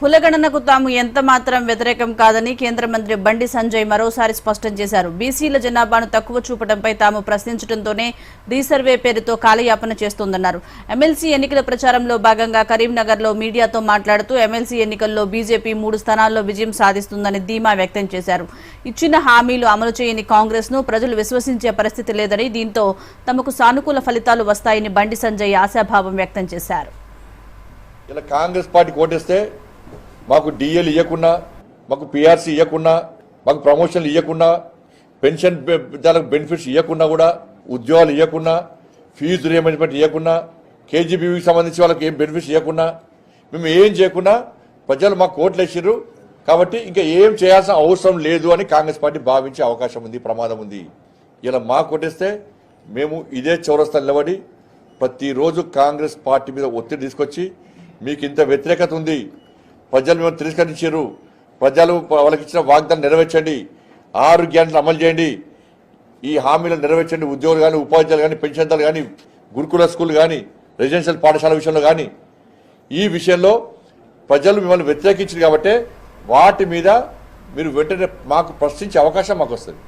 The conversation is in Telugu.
కులగణనకు తాము ఎంత మాత్రం వ్యతిరేకం కాదని కేంద్ర మంత్రి బండి సంజయ్ మరోసారి స్పష్టం చేశారు. బీసీల జనాభాను తక్కువ చూపడంపై తాము ప్రశ్నించడంతోనే రీసర్వే పేరుతో కాలయాపన చేస్తోందన్నారు. ఎమ్మెల్సీ ఎన్నికల ప్రచారంలో భాగంగా కరీంనగర్లో మీడియాతో మాట్లాడుతూ ఎమ్మెల్సీ ఎన్నికల్లో బీజేపీ మూడు స్థానాల్లో విజయం సాధిస్తుందని ధీమా వ్యక్తం చేశారు. ఇచ్చిన హామీలు అమలు చేయని కాంగ్రెస్ను ప్రజలు విశ్వసించే పరిస్థితి లేదని దీంతో తమకు సానుకూల ఫలితాలు వస్తాయని బండి సంజయ్ ఆశాభావం వ్యక్తం చేశారు. ఇలా కాంగ్రెస్ పార్టీ కోటేస్తే మాకు డిఎల్ ఇవ్వకుండా మాకు పిఆర్సీ ఇవ్వకుండా మాకు ప్రమోషన్లు ఇవ్వకుండా పెన్షన్ దానికి బెనిఫిట్స్ ఇవ్వకుండా కూడా ఉద్యోగాలు ఇవ్వకుండా ఫీజు రియంబర్స్మెంట్ ఇవ్వకుండా కేజీబీవీకి సంబంధించి వాళ్ళకి ఏం బెనిఫిట్స్ ఇవ్వకుండా మేము ఏం చేయకుండా ప్రజలు మాకు కోట్లు వేసారు కాబట్టి ఇంకా ఏం చేయాల్సిన అవసరం లేదు అని కాంగ్రెస్ పార్టీ భావించే అవకాశం ఉంది ప్రమాదం ఉంది. ఇలా మా కొట్టేస్తే మేము ఇదే చౌరస్తా నిలబడి ప్రతిరోజు కాంగ్రెస్ పార్టీ మీద ఒత్తిడి తీసుకొచ్చి మీకు ఇంత వ్యతిరేకత ఉంది ప్రజలు మేము తిరస్కరించారు. ప్రజలు వాళ్ళకి ఇచ్చిన వాగ్దానం నెరవేర్చండి. ఆరు అమలు చేయండి. ఈ హామీలను నెరవేర్చండి. ఉద్యోగులు కానీ ఉపాధ్యాయులు కానీ పెన్షన్దారులు కానీ గురుకుల స్కూల్ కానీ రెసిడెన్షియల్ పాఠశాల విషయంలో కానీ ఈ విషయంలో ప్రజలు మిమ్మల్ని వ్యతిరేకించారు కాబట్టి వాటి మీద మీరు వెంటనే మాకు ప్రశ్నించే అవకాశం మాకు వస్తుంది.